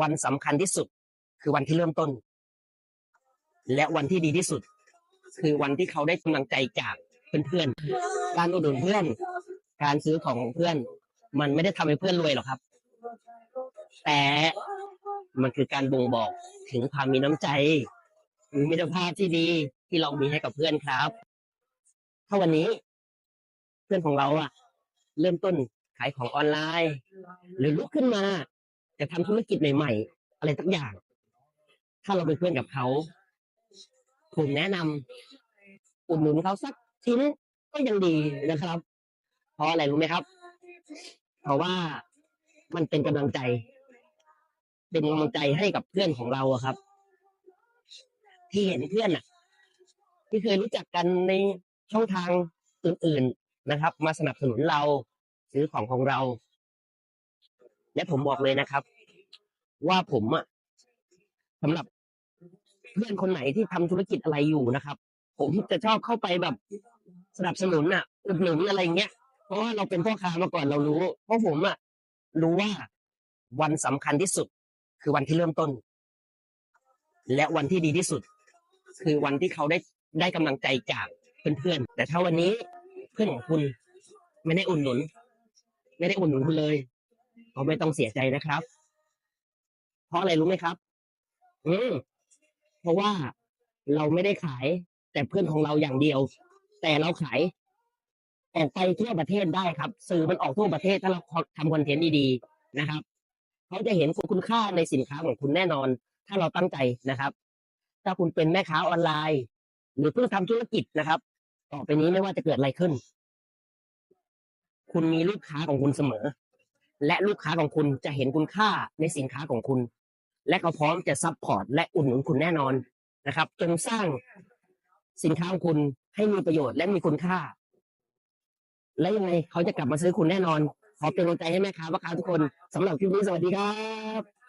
วันสำคัญที่สุด คือวันที่เริ่มต้น และวันที่ดีที่สุด คือวันที่เขาได้กำลังใจจากเพื่อนๆการอุดหนุนเพื่อน การซื้อของของเพื่อน มันไม่ได้ทำให้เพื่อนรวยหรอกครับ แต่มันคือการบ่งบอกถึงความมีน้ำใจหรือมิตรภาพที่ดีที่เรามีให้กับเพื่อนครับ ถ้าวันนี้ เพื่อนของเราอะเริ่มต้นขายของออนไลน์ หรือลุกขึ้นมา จะทำธุรกิจใหม่ๆอะไรสักอย่าง ถ้าเราเป็นเพื่อนกับเขาผมแนะนำอุดหนุนเขาสักชิ้นก็ยังดีนะครับ เพราะอะไรรู้ไหมครับ เพราะว่ามันเป็นกำลังใจ เป็นกำลังใจให้กับเพื่อนของเราอะครับ ที่เห็นเพื่อนอะที่เคยรู้จักกันในช่องทางอื่น ๆนะครับ มาสนับสนุนเราซื้อของของเรา และผมบอกเลยนะครับ ว่าผมอะสำหรับเพื่อนคนไหนที่ทำธุรกิจอะไรอยู่นะครับ ผมจะชอบเข้าไปแบบสนับสนุนอะอุดหนุนอะไรเงี้ยเพราะว่าเราเป็นพ่อค้ามาก่อนเรารู้ เพราะผมอะรู้ว่าวันสำคัญที่สุด คือวันที่เริ่มต้น และวันที่ดีที่สุด คือวันที่เขาได้ได้กำลังใจจากเพื่อนๆแต่ถ้าวันนี้เพื่อนของคุณ ไม่ได้อุดหนุน ไม่ได้อุดหนุนคุณเลย ก็ไม่ต้องเสียใจนะครับ เพราะอะไรรู้ไหมครับ อืมเพราะว่าเราไม่ได้ขาย แต่เพื่อนของเราอย่างเดียว แต่เราขายออกไปทั่วประเทศได้ครับ สื่อมันออกทั่วประเทศถ้าเราทำคอนเทนต์ดีๆนะครับเขาจะเห็นคุณค่าในสินค้าของคุณแน่นอน ถ้าเราตั้งใจนะครับ ถ้าคุณเป็นแม่ค้าออนไลน์ หรือเพิ่งทำธุรกิจนะครับ ต่อไปนี้ไม่ว่าจะเกิดอะไรขึ้น คุณมีลูกค้าของคุณเสมอ และลูกค้าของคุณจะเห็นคุณค่าในสินค้าของคุณ และเขาพร้อมจะซัพพอร์ตและอุดหนุนคุณแน่นอนนะครับจนสร้างสินค้าของคุณให้มีประโยชน์และมีคุณค่า และยังไงเขาจะกลับมาซื้อคุณแน่นอน ขอเป็นกำลังใจให้แม่ค้าพ่อค้าทุกคนสำหรับคลิปนี้สวัสดีครับ